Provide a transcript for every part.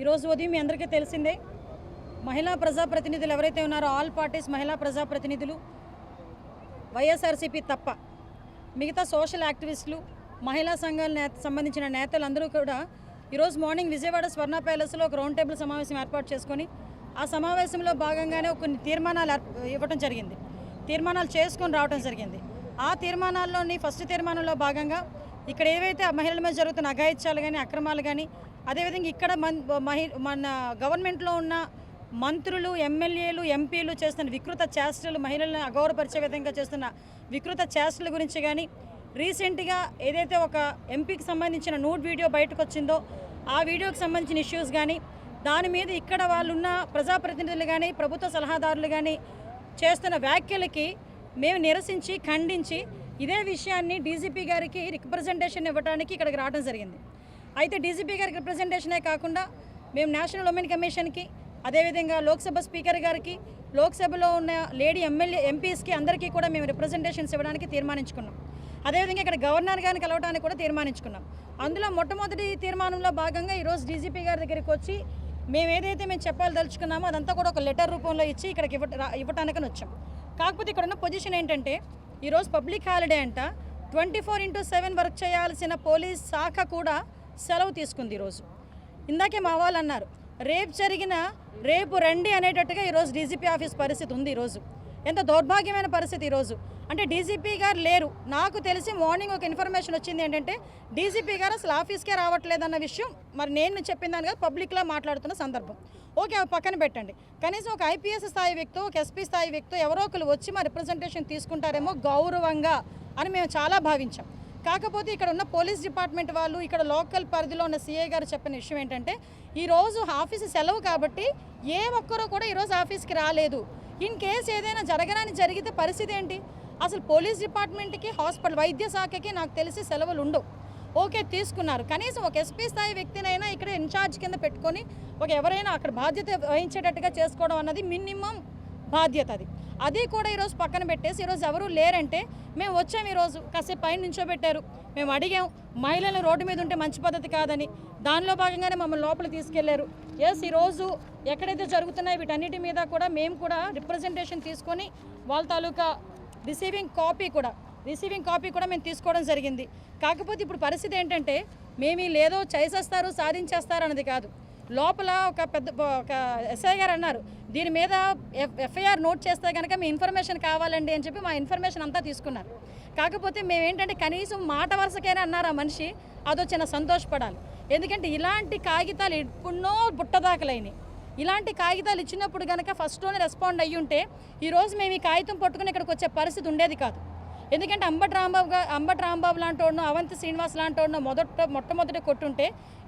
ఈరోజు ఉదయం మీ అందరికీ తెలిసిందే మహిళా ప్రజాప్రతినిధులు ఎవరైతే ఉన్నారో ఆల్ పార్టీస్ మహిళా ప్రజాప్రతినిధులు వైఎస్ఆర్సీపీ తప్ప మిగతా సోషల్ యాక్టివిస్టులు మహిళా సంఘాల నేత సంబంధించిన నేతలు అందరూ కూడా ఈరోజు మార్నింగ్ విజయవాడ స్వర్ణ ప్యాలెస్లో ఒక రౌండ్ టేబుల్ సమావేశం ఏర్పాటు చేసుకొని ఆ సమావేశంలో భాగంగానే కొన్ని తీర్మానాలు ఏర్ప- ఇవ్వటం జరిగింది. తీర్మానాలు చేసుకొని రావడం జరిగింది. ఆ తీర్మానాల్లోని ఫస్ట్ తీర్మానంలో భాగంగా ఇక్కడ ఏవైతే ఆ మహిళల మీద జరుగుతున్న అఘాయిత్యాలు కానీ అక్రమాలు కానీ అదేవిధంగా ఇక్కడ మన్ మహి మన గవర్నమెంట్లో ఉన్న మంత్రులు ఎమ్మెల్యేలు ఎంపీలు చేస్తున్న వికృత చేష్టలు మహిళలను అగౌరవపరిచే విధంగా చేస్తున్న వికృత చేష్టల గురించి కానీ రీసెంట్గా ఏదైతే ఒక ఎంపీకి సంబంధించిన నోట్ వీడియో బయటకు వచ్చిందో ఆ వీడియోకి సంబంధించిన ఇష్యూస్ కానీ దాని మీద ఇక్కడ వాళ్ళున్న ప్రజాప్రతినిధులు కానీ ప్రభుత్వ సలహాదారులు కానీ చేస్తున్న వ్యాఖ్యలకి మేము నిరసించి ఖండించి ఇదే విషయాన్ని డీజీపీ గారికి రిప్రజెంటేషన్ ఇవ్వడానికి ఇక్కడికి రావడం జరిగింది. అయితే డీజీపీ గారికి రిప్రజెంటేషనే కాకుండా మేము నేషనల్ ఉమెన్ కమిషన్కి అదేవిధంగా లోక్సభ స్పీకర్ గారికి లోక్సభలో ఉన్న లేడీ ఎమ్మెల్యే ఎంపీస్కి అందరికీ కూడా మేము రిప్రజెంటేషన్స్ ఇవ్వడానికి తీర్మానించుకున్నాం. అదేవిధంగా ఇక్కడ గవర్నర్ గారిని కలవడానికి కూడా తీర్మానించుకున్నాం. అందులో మొట్టమొదటి తీర్మానంలో భాగంగా ఈరోజు డీజీపీ గారి దగ్గరికి వచ్చి మేము ఏదైతే మేము చెప్పాలదలుచుకున్నామో అదంతా కూడా ఒక లెటర్ రూపంలో ఇచ్చి ఇక్కడికి ఇవ్వ ఇవ్వటానికని వచ్చాం. కాకపోతే ఇక్కడ ఉన్న పొజిషన్ ఏంటంటే ఈరోజు పబ్లిక్ హాలిడే అంట twenty four into seven work చేయాల్సిన పోలీస్ శాఖ కూడా సెలవు తీసుకుంది ఈరోజు. ఇందాకే మా వాళ్ళు అన్నారు రేపు జరిగిన రేపు రండి అనేటట్టుగా ఈరోజు డీజీపీ ఆఫీస్ పరిస్థితి ఉంది ఈరోజు. ఎంత దౌర్భాగ్యమైన పరిస్థితి ఈరోజు. అంటే డీజీపీ గారు లేరు. నాకు తెలిసి మార్నింగ్ ఒక ఇన్ఫర్మేషన్ వచ్చింది ఏంటంటే డీజీపీ గారు అసలు ఆఫీస్కే రావట్లేదన్న విషయం మరి నేను చెప్పిన దాని కాదు పబ్లిక్లో మాట్లాడుతున్న సందర్భం. ఓకే అవి పక్కన పెట్టండి. కనీసం ఒక ఐపీఎస్ స్థాయి వ్యక్తో ఒక ఎస్పీ స్థాయి వ్యక్తో ఎవరో ఒకరు వచ్చి మా రిప్రజెంటేషన్ తీసుకుంటారేమో గౌరవంగా అని మేము చాలా భావించాం. కాకపోతే ఇక్కడ ఉన్న పోలీస్ డిపార్ట్మెంట్ వాళ్ళు ఇక్కడ లోకల్ పరిధిలో ఉన్న సీఐ గారు చెప్పిన విషయం ఏంటంటే ఈరోజు ఆఫీసు సెలవు కాబట్టి ఏ ఒక్కరూ కూడా ఈరోజు ఆఫీస్కి రాలేదు. ఇన్ కేస్ ఏదైనా జరగడానికి జరిగితే పరిస్థితి ఏంటి? అసలు పోలీస్ డిపార్ట్మెంట్కి హాస్పిటల్ వైద్య శాఖకి నాకు తెలిసి సెలవులు ఉండవు. ఓకే తీసుకున్నారు. కనీసం ఒక ఎస్పీ స్థాయి వ్యక్తినైనా ఇక్కడ ఇన్ఛార్జ్ కింద పెట్టుకొని ఒక ఎవరైనా అక్కడ బాధ్యత వహించేటట్టుగా చేసుకోవడం అన్నది మినిమం బాధ్యత అది. అది కూడా ఈరోజు పక్కన పెట్టేసి ఈరోజు ఎవరూ లేరంటే మేము వచ్చాం ఈరోజు కాసేపు పైన నించోబెట్టారు. మేము అడిగాం మహిళలు రోడ్డు మీద ఉంటే మంచి పద్ధతి కాదని. దానిలో భాగంగానే మమ్మల్ని లోపల తీసుకెళ్ళారు. ఎస్ ఈరోజు ఎక్కడైతే జరుగుతున్నాయి వీటన్నిటి మీద కూడా మేము కూడా రిప్రజెంటేషన్ తీసుకొని వాళ్ళ తాలూకా రిసీవింగ్ కాపీ కూడా రిసీవింగ్ కాపీ కూడా మేము తీసుకోవడం జరిగింది. కాకపోతే ఇప్పుడు పరిస్థితి ఏంటంటే మేము లేదో చేసేస్తారు సాధించేస్తారు అన్నది కాదు. లోపల ఒక పెద్ద ఒక ఎస్ఐ గారు అన్నారు దీని మీద ఎఫ్ ఎఫ్ఐఆర్ నోట్ చేస్తే కనుక మీ ఇన్ఫర్మేషన్ కావాలండి అని చెప్పి మా ఇన్ఫర్మేషన్ అంతా తీసుకున్నారు. కాకపోతే మేము ఏంటంటే కనీసం మాట వరుసకైనా అన్నారు ఆ మనిషి అదో చిన్న సంతోషపడాలి. ఎందుకంటే ఇలాంటి కాగితాలు ఎప్పుడో బుట్టదాకలైనవి ఇలాంటి కాగితాలు ఇచ్చినప్పుడు కనుక ఫస్ట్లోనే రెస్పాండ్ అయ్యి ఉంటే ఈరోజు మేము ఈ కాగితం పట్టుకుని ఇక్కడికి వచ్చే పరిస్థితి ఉండేది కాదు. ఎందుకంటే అంబటి రాంబాబు అంబటి రాంబాబు లాంటి వాడినో అవంతి శ్రీనివాస్ లాంటి వాడినో మొదట మొట్టమొదటి కొట్టుంటే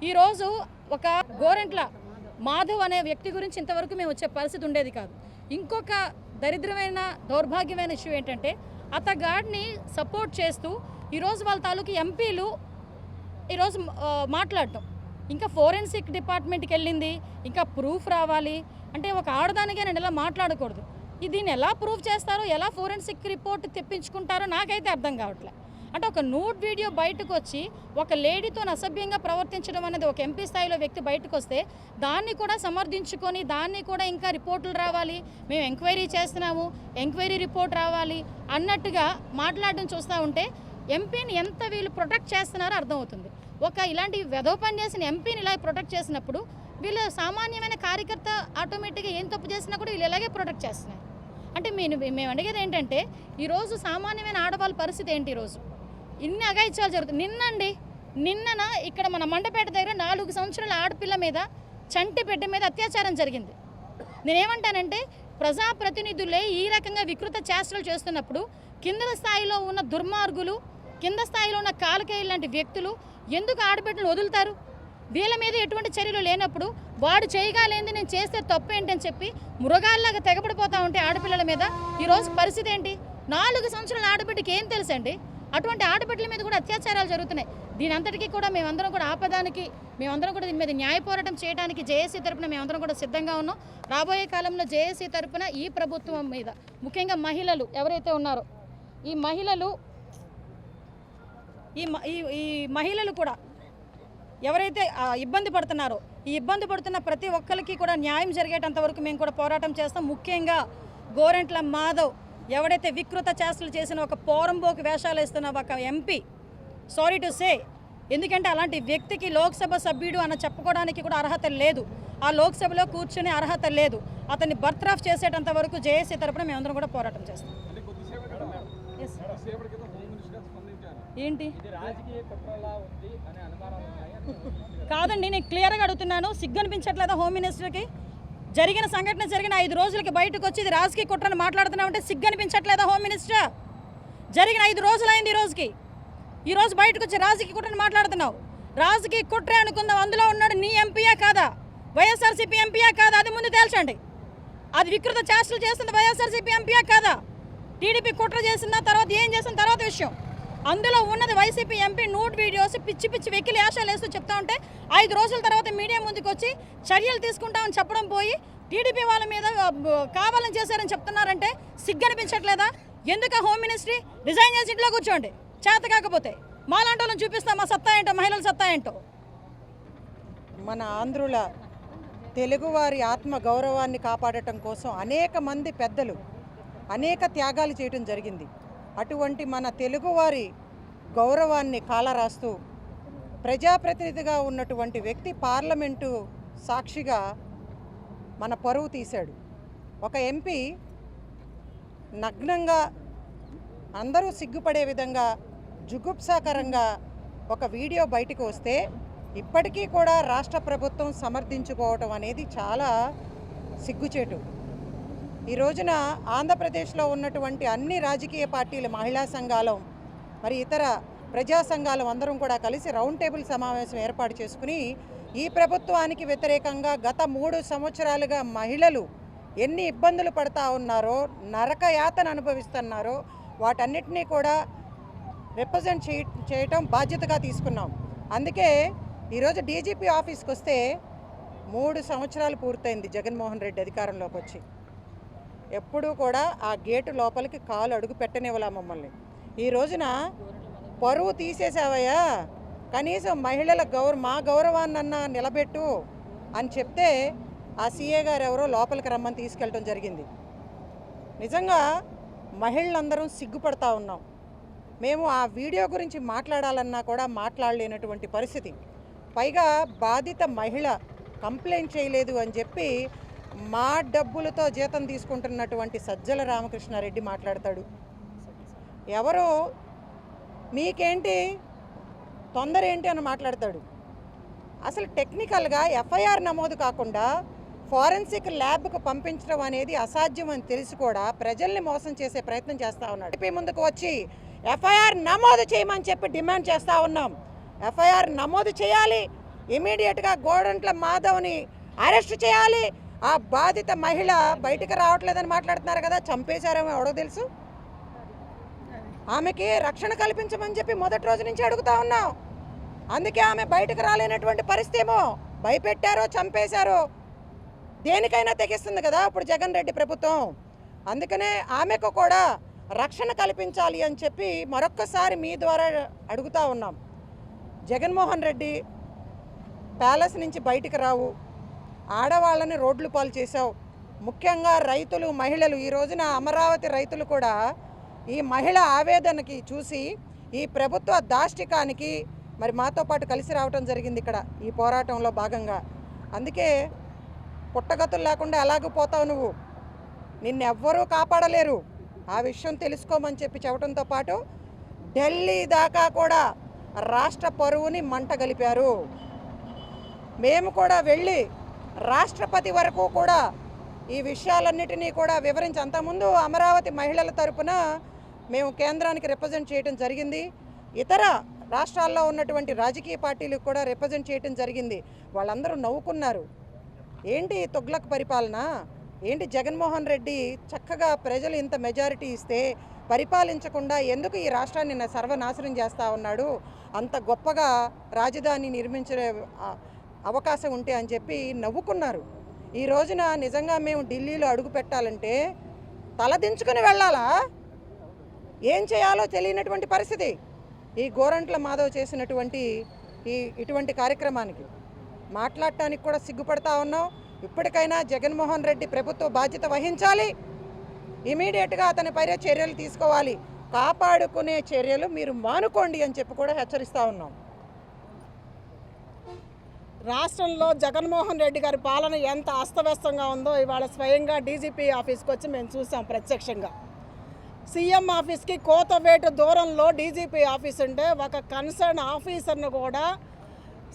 ఈరోజు ఒక గోరెంట్ల మాధవ్ అనే వ్యక్తి గురించి ఇంతవరకు మేము వచ్చే పరిస్థితి ఉండేది కాదు. ఇంకొక దరిద్రమైన దౌర్భాగ్యమైన ఇష్యూ ఏంటంటే అతగాడిని సపోర్ట్ చేస్తూ ఈరోజు వాళ్ళ తాలూకు ఎంపీలు ఈరోజు మాట్లాడటం. ఇంకా ఫోరెన్సిక్ డిపార్ట్మెంట్కి వెళ్ళింది ఇంకా ప్రూఫ్ రావాలి. అంటే ఒక ఆడదానిగా నేను ఇలా మాట్లాడకూడదు. దీన్ని ఎలా ప్రూఫ్ చేస్తారో ఎలా ఫోరెన్సిక్ రిపోర్ట్ తెప్పించుకుంటారో నాకైతే అర్థం కావట్లే. అంటే ఒక నూడ్ వీడియో బయటకు వచ్చి ఒక లేడీతో అసభ్యంగా ప్రవర్తించడం అనేది ఒక ఎంపీ స్థాయిలో వ్యక్తి బయటకు వస్తే దాన్ని కూడా సమర్థించుకొని దాన్ని కూడా ఇంకా రిపోర్టులు రావాలి. మేము ఎంక్వైరీ చేస్తున్నాము ఎంక్వైరీ రిపోర్ట్ రావాలి అన్నట్టుగా మాట్లాడడం చూస్తూ ఉంటే ఎంపీని ఎంత వీళ్ళు ప్రొటెక్ట్ చేస్తున్నారో అర్థమవుతుంది. ఒక ఇలాంటి వెధోపని చేసిన ఎంపీని ఇలా ప్రొటెక్ట్ చేసినప్పుడు వీళ్ళు సామాన్యమైన కార్యకర్త ఆటోమేటిక్గా ఏం తప్పు చేసినా కూడా వీళ్ళు ఇలాగే ప్రొటెక్ట్ చేస్తున్నారు అంటే మేము మేము అడిగేది ఏంటంటే ఈరోజు సామాన్యమైన ఆడవాళ్ళ పరిస్థితి ఏంటి ఈరోజు? ఇన్ని అగాయిత్యాలు జరుగుతుంది నిన్నండి నిన్నన ఇక్కడ మన మండపేట దగ్గర నాలుగు సంవత్సరాల ఆడపిల్ల మీద చంటి బిడ్డ మీద అత్యాచారం జరిగింది. నేనేమంటానంటే ప్రజాప్రతినిధులే ఈ రకంగా వికృత చేష్టలు చేస్తున్నప్పుడు కింద స్థాయిలో ఉన్న దుర్మార్గులు కింద స్థాయిలో ఉన్న కాలకేయులు లాంటి వ్యక్తులు ఎందుకు ఆడబిడ్డలు వదులుతారు? వీళ్ళ మీద ఎటువంటి చర్యలు లేనప్పుడు వాడు చేయగాలేంది నేను చేస్తే తప్పు ఏంటని చెప్పి మృగాల్లాగా తెగబడిపోతా ఉంటే ఆడపిల్లల మీద ఈరోజు పరిస్థితి ఏంటి? నాలుగు సంవత్సరాల ఆడబిడ్డకి ఏం తెలుసండి? అటువంటి ఆడబిడ్డల మీద కూడా అత్యాచారాలు జరుగుతున్నాయి. దీని అంతటికీ కూడా మేమందరం కూడా ఆపదానికి మేమందరం కూడా దీని మీద న్యాయ పోరాటం చేయడానికి జేఏసీ తరపున మేమందరం కూడా సిద్ధంగా ఉన్నాం. రాబోయే కాలంలో జేఏసీ తరపున ఈ ప్రభుత్వం మీద ముఖ్యంగా మహిళలు ఎవరైతే ఉన్నారో ఈ మహిళలు ఈ మ- ఈ ఈ మహిళలు కూడా ఎవరైతే ఇబ్బంది పడుతున్నారో ఈ ఇబ్బంది పడుతున్న ప్రతి ఒక్కరికి కూడా న్యాయం జరిగేటంత వరకు మేము కూడా పోరాటం చేస్తాం. ముఖ్యంగా గోరెంట్ల మాధవ్ ఎవడైతే వికృత చేష్టలు చేసిన ఒక పోరంబోకు వేషాలు వేస్తున్న ఒక ఎంపీ సారీ టు సే ఎందుకంటే అలాంటి వ్యక్తికి లోక్సభ సభ్యుడు అన్న చెప్పుకోవడానికి కూడా అర్హత లేదు. ఆ లోక్సభలో కూర్చునే అర్హత లేదు. అతన్ని బర్త్రాఫ్ చేసేటంత వరకు జేఏసీ తరపున మేమందరం కూడా పోరాటం చేస్తాం. అని కాదండి నేను క్లియర్గా అడుగుతున్నాను. సిగ్గు అనిపించట్లేదా హోమ్ మినిస్టర్కి జరిగిన సంఘటన జరిగిన ఐదు రోజులకి బయటకు వచ్చి ఇది రాజకీయ కుట్రని మాట్లాడుతున్నామంటే సిగ్గు అనిపించట్లేదా హోమ్ మినిస్టర్ జరిగిన ఐదు రోజులైంది ఈ రోజుకి. ఈ రోజు బయటకు వచ్చి రాజకీయ కుట్రని మాట్లాడుతున్నావు. రాజకీయ కుట్రే అనుకుందాం. అందులో ఉన్నాడు నీ ఎంపీయా కాదా? వైఎస్ఆర్సీపీ ఎంపీయా కాదా? అది ముందు తేల్చండి. అది వికృత చేష్టలు చేస్తుంది వైఎస్ఆర్సీపీ ఎంపీయా కాదా? టీడీపీ కుట్ర చేసిన తర్వాత ఏం చేసిన తర్వాత విషయం? అందులో ఉన్నది వైసీపీ ఎంపీ నూట్ వీడియోస్ పిచ్చి పిచ్చి వెకిలి యాషాలు వేస్తూ చెప్తా ఉంటే ఐదు రోజుల తర్వాత మీడియా ముందుకు వచ్చి చర్యలు తీసుకుంటామని చెప్పడం పోయి టీడీపీ వాళ్ళ మీద కావాలని చేశారని చెప్తున్నారంటే సిగ్గనిపించట్లేదా? ఎందుక హోమ్ మినిస్ట్రీ? రిజైన్ చేసి ఇంట్లో కూర్చోండి. చేత కాకపోతే మాలాంటి వాళ్ళని చూపిస్తాం మా సత్తా ఏంటో మహిళల సత్తా ఏంటో? మన ఆంధ్రుల తెలుగువారి ఆత్మ గౌరవాన్ని కాపాడటం కోసం అనేక మంది పెద్దలు అనేక త్యాగాలు చేయటం జరిగింది. అటువంటి మన తెలుగువారి గౌరవాన్ని కాలరాస్తూ ప్రజాప్రతినిధిగా ఉన్నటువంటి వ్యక్తి పార్లమెంటు సాక్షిగా మన పరువు తీశాడు. ఒక ఎంపీ నగ్నంగా అందరూ సిగ్గుపడే విధంగా జుగుప్సాకరంగా ఒక వీడియో బయటకు వస్తే ఇప్పటికీ కూడా రాష్ట్ర ప్రభుత్వం సమర్థించుకోవటం అనేది చాలా సిగ్గుచేటు. ఈ రోజున ఆంధ్రప్రదేశ్లో ఉన్నటువంటి అన్ని రాజకీయ పార్టీలు మహిళా సంఘాలం మరి ఇతర ప్రజా సంఘాలం అందరం కూడా కలిసి రౌండ్ టేబుల్ సమావేశం ఏర్పాటు చేసుకుని ఈ ప్రభుత్వానికి వ్యతిరేకంగా గత మూడు సంవత్సరాలుగా మహిళలు ఎన్ని ఇబ్బందులు పడతా ఉన్నారో నరకయాతను అనుభవిస్తున్నారో వాటన్నిటినీ కూడా రిప్రజెంట్ చేయ చేయటం బాధ్యతగా తీసుకున్నాం. అందుకే ఈరోజు డీజీపీ ఆఫీస్కి వస్తే మూడు సంవత్సరాలు పూర్తయింది జగన్మోహన్ రెడ్డి అధికారంలోకి వచ్చి ఎప్పుడూ కూడా ఆ గేటు లోపలికి కాలు అడుగు పెట్టనివ్వలా మమ్మల్ని. ఈ రోజున పరువు తీసేసావయ్యా కనీసం మహిళల గౌరవ మా గౌరవాన్నన్నా నిలబెట్టు అని చెప్తే ఆ సీఏ గారు ఎవరో లోపలికి రమ్మని తీసుకెళ్ళటం జరిగింది. నిజంగా మహిళలందరం సిగ్గుపడతా ఉన్నాం. మేము ఆ వీడియో గురించి మాట్లాడాలన్నా కూడా మాట్లాడలేనటువంటి పరిస్థితి. పైగా బాధిత మహిళ కంప్లైంట్ చేయలేదు అని చెప్పి మా డబ్బులతో జీతం తీసుకుంటున్నటువంటి సజ్జల రామకృష్ణారెడ్డి మాట్లాడతాడు. ఎవరు మీకేంటి? తొందర ఏంటి అని మాట్లాడతాడు. అసలు టెక్నికల్గా ఎఫ్ఐఆర్ నమోదు కాకుండా ఫారెన్సిక్ ల్యాబ్కు పంపించడం అనేది అసాధ్యం అని తెలిసి కూడా ప్రజల్ని మోసం చేసే ప్రయత్నం చేస్తూ ఉన్నాడు. చెప్పి ముందుకు వచ్చి ఎఫ్ఐఆర్ నమోదు చేయమని చెప్పి డిమాండ్ చేస్తూ ఉన్నాం. ఎఫ్ఐఆర్ నమోదు చేయాలి. ఇమీడియట్గా గోడంట్ల మాధవ్ని అరెస్ట్ చేయాలి. ఆ బాధిత మహిళ బయటకు రావట్లేదని మాట్లాడుతున్నారు కదా చంపేశారేమో ఎవడో తెలుసు? ఆమెకి రక్షణ కల్పించమని చెప్పి మొదటి రోజు నుంచి అడుగుతా ఉన్నాం అందుకే ఆమె బయటకు రాలేనటువంటి పరిస్థితి ఏమో? భయపెట్టారో చంపేశారో? దేనికైనా తెగిస్తుంది కదా ఇప్పుడు జగన్ రెడ్డి ప్రభుత్వం. అందుకనే ఆమెకు కూడా రక్షణ కల్పించాలి అని చెప్పి మరొక్కసారి మీ ద్వారా అడుగుతా ఉన్నాం. జగన్మోహన్ రెడ్డి ప్యాలెస్ నుంచి బయటికి రావు. ఆడవాళ్ళని రోడ్లు పాలు చేశావు. ముఖ్యంగా రైతులు మహిళలు. ఈ రోజున అమరావతి రైతులు కూడా ఈ మహిళ ఆవేదనకి చూసి ఈ ప్రభుత్వ దాష్టికానికి మరి మాతో పాటు కలిసి రావటం జరిగింది ఇక్కడ ఈ పోరాటంలో భాగంగా. అందుకే పుట్టగతులు లేకుండా ఎలాగూ పోతావు నువ్వు? నిన్నెవ్వరూ కాపాడలేరు. ఆ విషయం తెలుసుకోమని చెప్పి చెప్పడంతో పాటు ఢిల్లీ దాకా కూడా రాష్ట్ర పరువుని మంట గలిపారు. మేము కూడా వెళ్ళి రాష్ట్రపతి వరకు కూడా ఈ విషయాలన్నిటినీ కూడా వివరించి అంతకుముందు అమరావతి మహిళల తరపున మేము కేంద్రానికి రిప్రజెంట్ చేయడం జరిగింది. ఇతర రాష్ట్రాల్లో ఉన్నటువంటి రాజకీయ పార్టీలకు కూడా రిప్రజెంట్ చేయడం జరిగింది. వాళ్ళందరూ నవ్వుకున్నారు. ఏంటి ఈ తుగ్లక్ పరిపాలన? ఏంటి జగన్మోహన్ రెడ్డి చక్కగా ప్రజలు ఇంత మెజారిటీ ఇస్తే పరిపాలించకుండా ఎందుకు ఈ రాష్ట్రాన్ని సర్వనాశనం చేస్తూ ఉన్నాడు? అంత గొప్పగా రాజధాని నిర్మించే అవకాశం ఉంటే అని చెప్పి నవ్వుకున్నారు. ఈ రోజున నిజంగా మేము ఢిల్లీలో అడుగు పెట్టాలంటే తలదించుకుని వెళ్ళాలా? ఏం చేయాలో తెలియనటువంటి పరిస్థితి. ఈ గోరంట్ల మాధవ్ చేసినటువంటి ఈ ఇటువంటి కార్యక్రమానికి మాట్లాడటానికి కూడా సిగ్గుపడతా ఉన్నాం. ఇప్పటికైనా జగన్మోహన్ రెడ్డి ప్రభుత్వ బాధ్యత వహించాలి. ఇమీడియట్గా అతనిపై చర్యలు తీసుకోవాలి. కాపాడుకునే చర్యలు మీరు మానుకోండి అని చెప్పి కూడా హెచ్చరిస్తూ ఉన్నాం. రాష్ట్రంలో జగన్మోహన్ రెడ్డి గారి పాలన ఎంత అస్తవ్యస్తంగా ఉందో ఇవాళ స్వయంగా డీజీపీ ఆఫీస్కి వచ్చి మేము చూసాం ప్రత్యక్షంగా. సీఎం ఆఫీస్కి కోతవేటు దూరంలో డీజీపీ ఆఫీస్ ఉంటే ఒక కన్సర్న్ ఆఫీసర్ను కూడా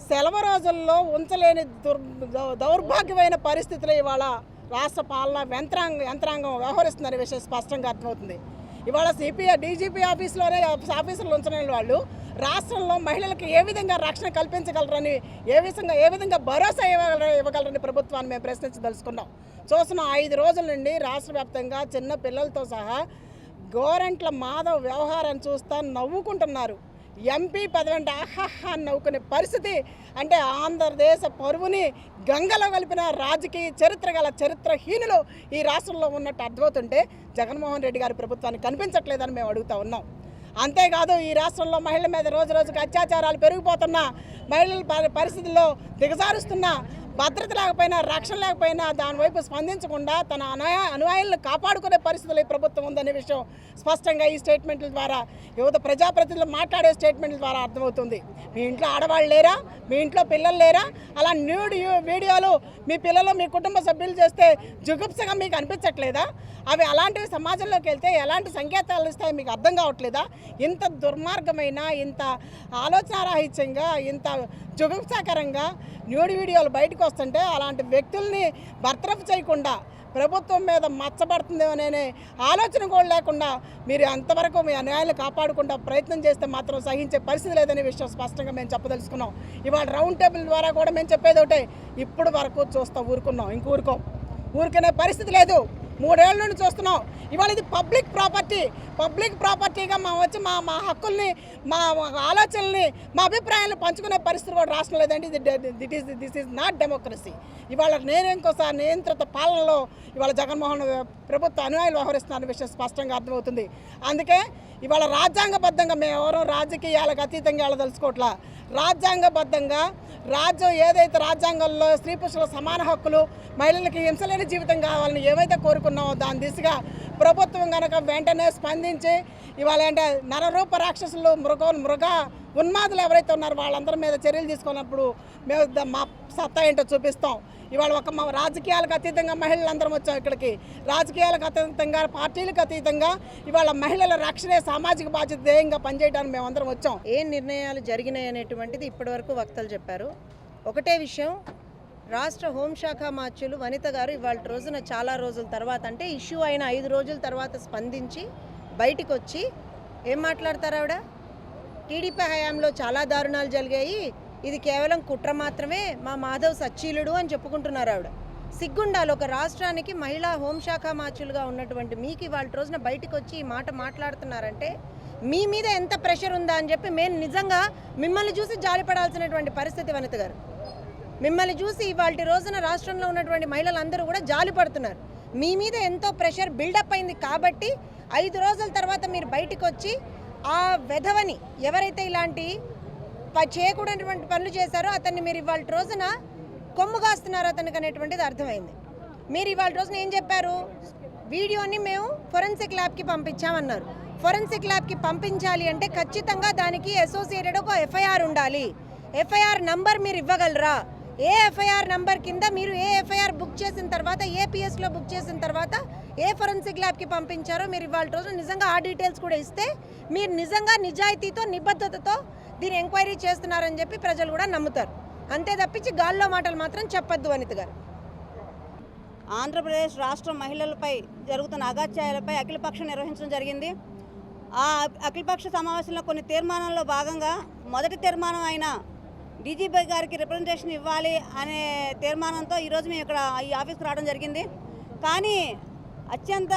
సెలవు రోజుల్లో ఉంచలేని దుర్ దౌ- దౌర్భాగ్యమైన పరిస్థితులు ఇవాళ రాష్ట్ర పాలన యంత్రాంగ యంత్రాంగం వ్యవహరిస్తుందనే విషయం స్పష్టంగా అర్థమవుతుంది. ఇవాళ సిపిఐ డీజీపీ ఆఫీస్లోనే ఆఫీసర్లు ఉంచలేని వాళ్ళు రాష్ట్రంలో మహిళలకు ఏ విధంగా రక్షణ కల్పించగలరని ఏ విధంగా ఏ విధంగా భరోసా ఇవ్వగల ఇవ్వగలరని ప్రభుత్వాన్ని మేము ప్రశ్నించదలుచుకున్నాం చూసిన ఐదు రోజుల నుండి రాష్ట్ర వ్యాప్తంగా చిన్న పిల్లలతో సహా గోరంట్ల మాధవ్ వ్యవహారాన్ని చూస్తా నవ్వుకుంటున్నారు. ఎంపీ పదవి అంటే ఆహాహా అని నవ్వుకునే పరిస్థితి అంటే ఆంధ్రదేశ పరువుని గంగలో కలిపిన రాజకీయ చరిత్ర గల చరిత్రహీనులు ఈ రాష్ట్రంలో ఉన్నట్టు అర్థమవుతుంటే జగన్మోహన్ రెడ్డి గారి ప్రభుత్వాన్ని కనిపించట్లేదని మేము అడుగుతా ఉన్నాం. అంతేకాదు ఈ రాష్ట్రంలో మహిళల మీద రోజు రోజుకు అత్యాచారాలు పెరిగిపోతున్నా మహిళల పరి- పరిస్థితుల్లో దిగజారుస్తున్న భద్రత లేకపోయినా రక్షణ లేకపోయినా దానివైపు స్పందించకుండా తన అనాయ అనుయాయులను కాపాడుకునే పరిస్థితులు ఈ ప్రభుత్వం ఉందనే విషయం స్పష్టంగా ఈ స్టేట్మెంట్ల ద్వారా యువత ప్రజాప్రతినిధులు మాట్లాడే స్టేట్మెంట్ల ద్వారా అర్థమవుతుంది. మీ ఇంట్లో ఆడవాళ్ళు లేరా? మీ ఇంట్లో పిల్లలు లేరా? అలా న్యూడ్ వీడియోలు మీ పిల్లలు మీ కుటుంబ సభ్యులు చేస్తే జుగుప్సగా మీకు అనిపించట్లేదా? అవి అలాంటివి సమాజంలోకి వెళ్తే ఎలాంటి సంకేతాలు ఇస్తాయి మీకు అర్థం కావట్లేదా? ఇంత దుర్మార్గమైన ఇంత ఆలోచనారాహిత్యంగా ఇంత జుగుప్సాకరంగా న్యూడ్ వీడియోలు బయటకు వస్తుంటే అలాంటి వ్యక్తుల్ని బర్తరఫ్ చేయకుండా ప్రభుత్వం మీద మచ్చబడుతుందేమోననే ఆలోచన కూడా లేకుండా మీరు అంతవరకు మీ అన్యాయాలు కాపాడకుండా ప్రయత్నం చేస్తే మాత్రం సహించే పరిస్థితి లేదనే విషయం స్పష్టంగా మేము చెప్పదలుచుకున్నాం. ఇవాళ రౌండ్ టేబుల్ ద్వారా కూడా మేము చెప్పేది ఒకటే ఇప్పుడు వరకు చూస్తా ఊరుకున్నాం ఇంక ఊరుకోం. ఊరుకునే పరిస్థితి లేదు. మూడేళ్ళ నుండి చూస్తున్నాం. ఇవాళ ఇది పబ్లిక్ ప్రాపర్టీ. పబ్లిక్ ప్రాపర్టీగా మా వచ్చి మా మా హక్కుల్ని మా ఆలోచనల్ని మా అభిప్రాయాలను పంచుకునే పరిస్థితి కూడా రాష్ట్రం లేదండి. ఇది that is this is not democracy. ఇవాళ నేను ఇంకోసారి నియంత్రిత పాలనలో ఇవాళ జగన్మోహన్ ప్రభుత్వ అనుయాయులు వ్యవహరిస్తున్న విషయం స్పష్టంగా అర్థమవుతుంది. అందుకే ఇవాళ రాజ్యాంగబద్ధంగా మేము ఎవరో రాజకీయాలకు అతీతంగా వెళ్ళదలుచుకోవట్లా రాజ్యాంగబద్ధంగా రాజ్యం ఏదైతే రాజ్యాంగంలో స్త్రీ పురుషుల సమాన హక్కులు మహిళలకి హింసలేని జీవితం కావాలని ఏమైతే తీసుకున్నామో దాని దిశగా ప్రభుత్వం కనుక వెంటనే స్పందించి ఇవాళ అంటే నరరూప రాక్షసులు మృగ మృగ ఉన్మాదులు ఎవరైతే ఉన్నారో వాళ్ళందరి మీద చర్యలు తీసుకున్నప్పుడు మేము మా సత్తా ఏంటో చూపిస్తాం. ఇవాళ ఒక మా రాజకీయాలకు అతీతంగా మహిళలందరం వచ్చాం ఇక్కడికి. రాజకీయాలకు అతీతంగా పార్టీలకు అతీతంగా ఇవాళ మహిళల రక్షణే సామాజిక బాధ్యత ధ్యేయంగా పనిచేయడానికి మేమందరం వచ్చాం. ఏ నిర్ణయాలు జరిగినాయి అనేటువంటిది ఇప్పటివరకు వక్తలు చెప్పారు. ఒకటే విషయం రాష్ట్ర హోంశాఖ మార్చులు వనిత గారు ఇవాళ రోజున చాలా రోజుల తర్వాత అంటే ఇష్యూ అయిన ఐదు రోజుల తర్వాత స్పందించి బయటికి వచ్చి ఏం మాట్లాడతారు ఆవిడ? టీడీపీ హయాంలో చాలా దారుణాలు జరిగాయి. ఇది కేవలం కుట్ర మాత్రమే. మా మాధవ్ సచ్చీలుడు అని చెప్పుకుంటున్నారు ఆవిడ. సిగ్గుండాలి. ఒక రాష్ట్రానికి మహిళా హోంశాఖ మార్చులుగా ఉన్నటువంటి మీకు ఇవాళ రోజున బయటకు వచ్చి ఈ మాట మాట్లాడుతున్నారంటే మీ మీద ఎంత ప్రెషర్ ఉందా అని చెప్పి మేము నిజంగా మిమ్మల్ని చూసి జాలిపడాల్సినటువంటి పరిస్థితి వనిత గారు. మిమ్మల్ని చూసి ఇవాళ రోజున రాష్ట్రంలో ఉన్నటువంటి మహిళలందరూ కూడా జాలి పడుతున్నారు. మీ మీద ఎంతో ప్రెషర్ బిల్డప్ అయింది కాబట్టి ఐదు రోజుల తర్వాత మీరు బయటకు వచ్చి ఆ వెధవని ఎవరైతే ఇలాంటి ప- చేయకూడనటువంటి పనులు చేశారో అతన్ని మీరు ఇవాళ రోజున కొమ్ము కాస్తున్నారు అతనికి అనేటువంటిది అర్థమైంది. మీరు ఇవాళ రోజున ఏం చెప్పారు? వీడియోని మేము ఫొరెన్సిక్ ల్యాబ్కి పంపించామన్నారు. ఫొరెన్సిక్ ల్యాబ్కి పంపించాలి అంటే ఖచ్చితంగా దానికి అసోసియేటెడ్ ఒక ఎఫ్ఐఆర్ ఉండాలి. ఎఫ్ఐఆర్ నంబర్ మీరు ఇవ్వగలరా? ఏ ఎఫ్ఐఆర్ నంబర్ కింద మీరు ఏ ఎఫ్ఐఆర్ బుక్ చేసిన తర్వాత ఏ పిఎస్లో బుక్ చేసిన తర్వాత ఏ ఫొరెన్సిక్ ల్యాబ్కి పంపించారో మీరు ఇవాళ రోజు నిజంగా ఆ డీటెయిల్స్ కూడా ఇస్తే మీరు నిజంగా నిజాయితీతో నిబద్ధతతో దీని ఎంక్వైరీ చేస్తున్నారని చెప్పి ప్రజలు కూడా నమ్ముతారు. అంతే తప్పించి గాల్లో మాటలు మాత్రం చెప్పొద్దు అనిత గారు. ఆంధ్రప్రదేశ్ రాష్ట్ర మహిళలపై జరుగుతున్న అగాత్యాయాలపై అఖిలపక్షం నిర్వహించడం జరిగింది. ఆ అఖిలపక్ష సమావేశంలో కొన్ని తీర్మానాల్లో భాగంగా మొదటి తీర్మానం అయిన డీజీపీ గారికి రిప్రజెంటేషన్ ఇవ్వాలి అనే తీర్మానంతో ఈరోజు మేము ఇక్కడ ఈ ఆఫీస్కి రావడం జరిగింది. కానీ అత్యంత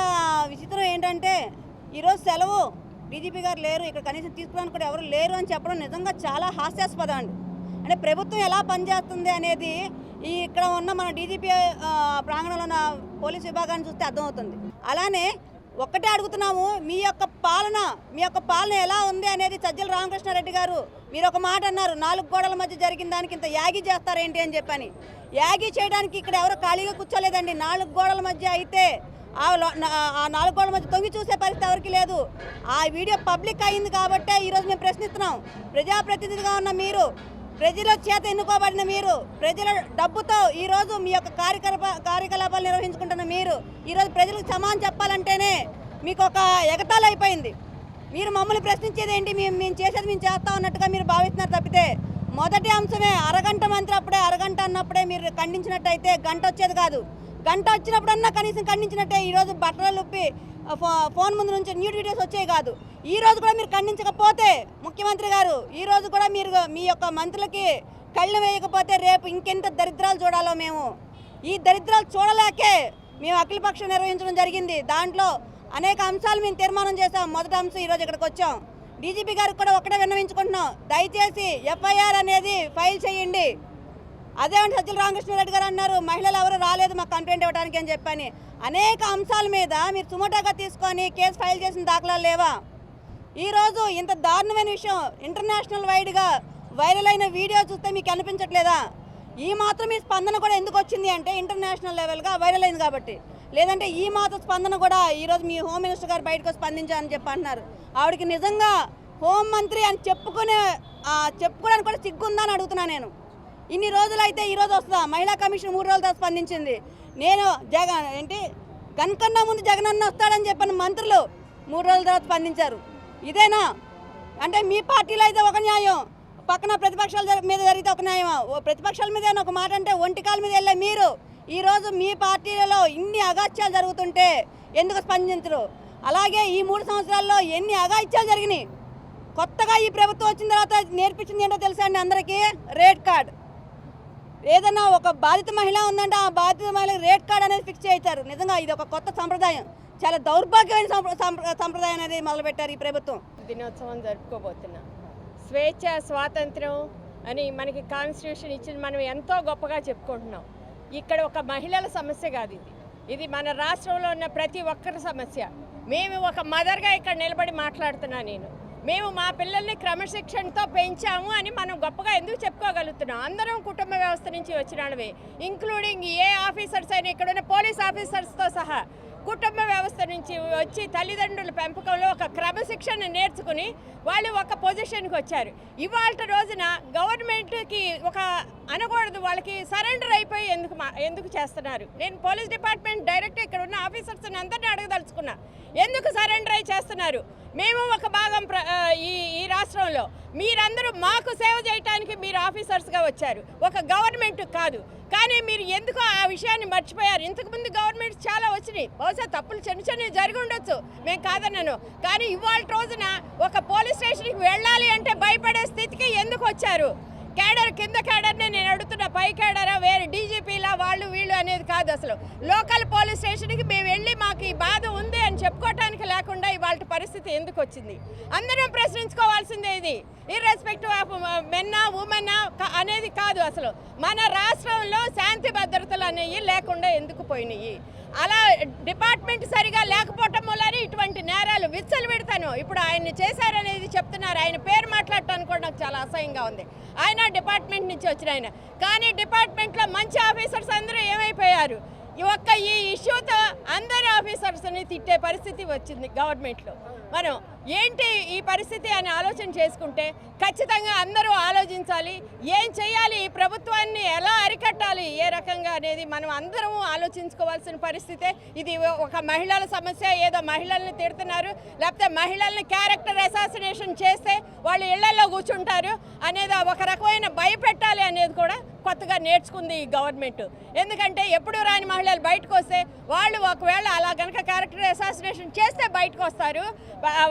విచిత్రం ఏంటంటే ఈరోజు సెలవు. డీజీపీ గారు లేరు. ఇక్కడ కనీసం తీసుకోవడానికి కూడా ఎవరు లేరు అని చెప్పడం నిజంగా చాలా హాస్యాస్పదం అండి. అంటే ప్రభుత్వం ఎలా పనిచేస్తుంది అనేది ఈ ఇక్కడ ఉన్న మన డీజీపీ ప్రాంగణంలో ఉన్న పోలీస్ విభాగాన్ని చూస్తే అర్థమవుతుంది. అలానే ఒక్కటే అడుగుతున్నాము మీ యొక్క పాలన మీ యొక్క పాలన ఎలా ఉంది అనేది సజ్జల రామకృష్ణారెడ్డి గారు మీరు ఒక మాట అన్నారు నాలుగు గోడల మధ్య జరిగిన దానికి ఇంత యాగి చేస్తారేంటి అని చెప్పని. యాగి చేయడానికి ఇక్కడ ఎవరు ఖాళీగా కూర్చోలేదండి. నాలుగు గోడల మధ్య అయితే ఆ నాలుగు గోడల మధ్య తొంగి చూసే పరిస్థితి ఎవరికి లేదు. ఆ వీడియో పబ్లిక్ అయింది కాబట్టే ఈరోజు మేము ప్రశ్నిస్తున్నాం. ప్రజాప్రతినిధిగా ఉన్న మీరు ప్రజల చేత ఎన్నుకోబడిన మీరు ప్రజల డబ్బుతో ఈరోజు మీ యొక్క కార్యకలాప కార్యకలాపాలు నిర్వహించుకుంటున్న మీరు ఈరోజు ప్రజలకు సమానం చెప్పాలంటేనే మీకు ఒక ఎగతాలు అయిపోయింది. మీరు మమ్మల్ని ప్రశ్నించేది ఏంటి? మేము మేము చేసేది మేము చేస్తాం అన్నట్టుగా మీరు భావిస్తున్నారు తప్పితే మొదటి అంశమే అరగంట మంత్రి అప్పుడే అరగంట అన్నప్పుడే మీరు ఖండించినట్టయితే గంట వచ్చేది కాదు. గంట వచ్చినప్పుడన్నా కనీసం ఖండించినట్టే ఈరోజు బట్టలు ఉప్పి ఫో- ఫోన్ ముందు నుంచి న్యూడ్ వీడియోస్ వచ్చేవి కాదు. ఈ రోజు కూడా మీరు ఖండించకపోతే ముఖ్యమంత్రి గారు ఈ రోజు కూడా మీరు మీ యొక్క మంత్రులకి కళ్ళు వేయకపోతే రేపు ఇంకెంత దరిద్రాలు చూడాలో మేము. ఈ దరిద్రాలు చూడలేకే మేము అఖిలపక్షం నిర్వహించడం జరిగింది. దాంట్లో అనేక అంశాలు మేము తీర్మానం చేసాం మొదటి అంశం ఈరోజు ఇక్కడికి వచ్చాం. డీజీపీ గారికి కూడా ఒకటే విన్నవించుకుంటున్నాం. దయచేసి ఎఫ్ఐఆర్ అనేది ఫైల్ చేయండి. అదేమంటే సజ్జల రామకృష్ణారెడ్డి గారు అన్నారు మహిళలు ఎవరు రాలేదు మాకు కంప్లైంట్ ఇవ్వడానికి అని చెప్పని. అనేక అంశాల మీద మీరు సుమోటాగా తీసుకొని కేసు ఫైల్ చేసిన దాఖలాలు లేవా? ఈరోజు ఇంత దారుణమైన విషయం ఇంటర్నేషనల్ వైడ్గా వైరల్ అయిన వీడియో చూస్తే మీకు అనిపించట్లేదా? ఈ మాత్రం మీ స్పందన కూడా ఎందుకు వచ్చింది అంటే ఇంటర్నేషనల్ లెవెల్గా వైరల్ అయింది కాబట్టి. లేదంటే ఈ మాత్రం స్పందన కూడా ఈరోజు మీ హోమ్ మినిస్టర్ గారు బయటకు స్పందించారని చెప్పి అంటున్నారు. ఆవిడకి నిజంగా హోం మంత్రి అని చెప్పుకునే చెప్పుకోవడానికి కూడా సిగ్గుందా అని అడుగుతున్నా నేను. ఇన్ని రోజులు అయితే ఈరోజు వస్తుందా? మహిళా కమిషన్ మూడు రోజులతో స్పందించింది. నేను జగన్ ఏంటి? కనుకన్నా ముందు జగన్ అన్న వస్తాడని చెప్పిన మంత్రులు మూడు రోజుల తర్వాత స్పందించారు. ఇదేనా? అంటే మీ పార్టీలో అయితే ఒక న్యాయం పక్కన ప్రతిపక్షాల మీద జరిగితే ఒక న్యాయం ఓ ప్రతిపక్షాల మీద ఒక మాట అంటే ఒంటికాల మీద వెళ్ళే మీరు. ఈరోజు మీ పార్టీలలో ఇన్ని అగాత్యాలు జరుగుతుంటే ఎందుకు స్పందించరు? అలాగే ఈ మూడు సంవత్సరాల్లో ఎన్ని అగాత్యాలు జరిగినాయి? కొత్తగా ఈ ప్రభుత్వం వచ్చిన తర్వాత నేర్పించింది ఏంటో తెలుసా అండి అందరికీ? Rate card. ఏదన్నా ఒక బాధిత మహిళ ఉందంటే ఆ బాధిత మహిళకి రేట్ కార్డ్ అనేది ఫిక్స్ చేయించారు నిజంగా ఇది ఒక కొత్త సంప్రదాయం. చాలా దౌర్భాగ్యమైన సంప్రదాయం అనేది మొదలుపెట్టారు ఈ ప్రభుత్వం. దినోత్సవం జరుపుకోబోతున్నాం స్వేచ్ఛ స్వాతంత్రం అని మనకి కాన్స్టిట్యూషన్ ఇచ్చింది మనం ఎంతో గొప్పగా చెప్పుకుంటున్నాం. ఇక్కడ ఒక మహిళల సమస్య కాదు ఇది. ఇది మన రాష్ట్రంలో ఉన్న ప్రతి ఒక్కరి సమస్య. మేము ఒక మదర్గా ఇక్కడ నిలబడి మాట్లాడుతున్నా నేను. మేము మా పిల్లల్ని క్రమశిక్షణతో పెంచాము అని మనం గొప్పగా ఎందుకు చెప్పుకోగలుగుతున్నాం? అందరం కుటుంబ వ్యవస్థ నుంచి వచ్చిన ఇంక్లూడింగ్ ఏ ఆఫీసర్స్ అయినా ఇక్కడ ఉన్న పోలీస్ ఆఫీసర్స్తో సహా. కుటుంబ వ్యవస్థ నుంచి వచ్చి తల్లిదండ్రుల పెంపకంలో ఒక క్రమశిక్షణ నేర్చుకుని వాళ్ళు ఒక పొజిషన్కి వచ్చారు. ఇవాళ రోజున గవర్నమెంట్కి ఒక అనకూడదు వాళ్ళకి సరెండర్ అయిపోయి ఎందుకు మా ఎందుకు చేస్తున్నారు? నేను పోలీస్ డిపార్ట్మెంట్ డైరెక్ట్ ఇక్కడ ఉన్న ఆఫీసర్స్ అందరినీ అడగదలుచుకున్నా. ఎందుకు సరెండర్ అయి చేస్తున్నారు? మేము ఒక భాగం ప్ర- ఈ ఈ రాష్ట్రంలో మీరందరూ మాకు సేవ చేయడానికి మీరు ఆఫీసర్స్గా వచ్చారు. ఒక గవర్నమెంట్ కాదు. కానీ మీరు ఎందుకో ఆ విషయాన్ని మర్చిపోయారు. ఇంతకుముందు గవర్నమెంట్ చాలా వచ్చినాయి. బహుశా తప్పులు చిన్న చిన్న జరిగి ఉండొచ్చు. మేము కాదన్నాను కానీ ఇవాళ రోజున ఒక పోలీస్ స్టేషన్కి వెళ్ళాలి అంటే భయపడే స్థితికి ఎందుకు వచ్చారు? కేడర్ కింద కేడర్నే నేను అడుగుతున్న పై కేడరా వేరే డీజీపీలా వాళ్ళు వీళ్ళు అనేది కాదు అసలు. లోకల్ పోలీస్ స్టేషన్కి మేము వెళ్ళి మాకు ఈ బాధ ఉంది అని చెప్పుకోవటానికి లేకుండా ఇవాళ పరిస్థితి ఎందుకు వచ్చింది? అందరం ప్రశ్నించుకోవాల్సిందే ఇది. ఇర్రెస్పెక్టివ్ ఆఫ్ మెన్నా ఉమెన్నా అనేది కాదు అసలు. మన రాష్ట్రంలో శాంతి భద్రతలు అనేవి లేకుండా ఎందుకు పోయినాయి? అలా డిపార్ట్మెంట్ సరిగా లేకపోవటం వల్లనే ఇటువంటి నేరాలు విచ్చలు పెడతాను ఇప్పుడు ఆయన చేశారనేది చెప్తున్నారు. ఆయన పేరు మాట్లాడటానికి కూడా నాకు చాలా అసహ్యంగా ఉంది. ఆయన డిపార్ట్మెంట్ నుంచి వచ్చిన ఆయన. కానీ డిపార్ట్మెంట్లో మంచి ఆఫీసర్స్ అందరూ ఏమైపోయారు? ఈ ఒక్క ఈ ఇష్యూతో అందరి ఆఫీసర్స్ని తిట్టే పరిస్థితి వచ్చింది గవర్నమెంట్లో. మనం ఏంటి ఈ పరిస్థితి అని ఆలోచన చేసుకుంటే ఖచ్చితంగా అందరూ ఆలోచించాలి. ఏం చేయాలి ఈ ప్రభుత్వాన్ని ఎలా అరికట్టాలి? ఏ రకంగా అనేది మనం అందరము ఆలోచించుకోవాల్సిన పరిస్థితే ఇది ఒక మహిళల సమస్య. ఏదో మహిళల్ని తిడుతున్నారు లేకపోతే మహిళల్ని క్యారెక్టర్ అసాసినేషన్ చేస్తే వాళ్ళు ఇళ్ళలో కూర్చుంటారు అనేది ఒక రకమైన భయపెట్టాలి అనేది కూడా కొత్తగా నేర్చుకుంది ఈ గవర్నమెంట్ ఎందుకంటే ఎప్పుడు రాని మహిళలు బయటకు వస్తే వాళ్ళు ఒకవేళ అలా కనుక క్యారెక్టర్ అసాసినేషన్ చేస్తే బయటకు వస్తారు.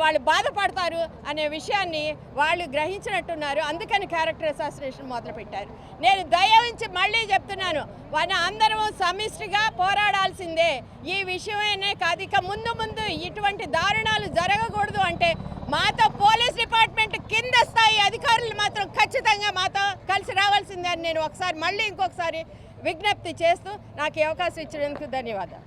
వాళ్ళు బాధపడతారు అనే విషయాన్ని వాళ్ళు గ్రహించినట్టున్నారు. అందుకని క్యారెక్టర్ అసాసినేషన్ మొదలుపెట్టారు నేను దయవించి మళ్ళీ చెప్తున్నాను మన అందరం సమిష్టిగా పోరాడాల్సిందే. ఈ విషయమే కాదు ఇక ముందు ముందు ఇటువంటి దారుణాలు జరగకూడదు అంటే మాతో పోలీస్ డిపార్ట్మెంట్ కింద స్థాయి అధికారులు మాత్రం ఖచ్చితంగా మాతో కలిసి రావాల్సిందే అని నేను ఒకసారి మళ్ళీ ఇంకొకసారి విజ్ఞప్తి చేస్తూ నాకు అవకాశం ఇచ్చినందుకు ధన్యవాదాలు.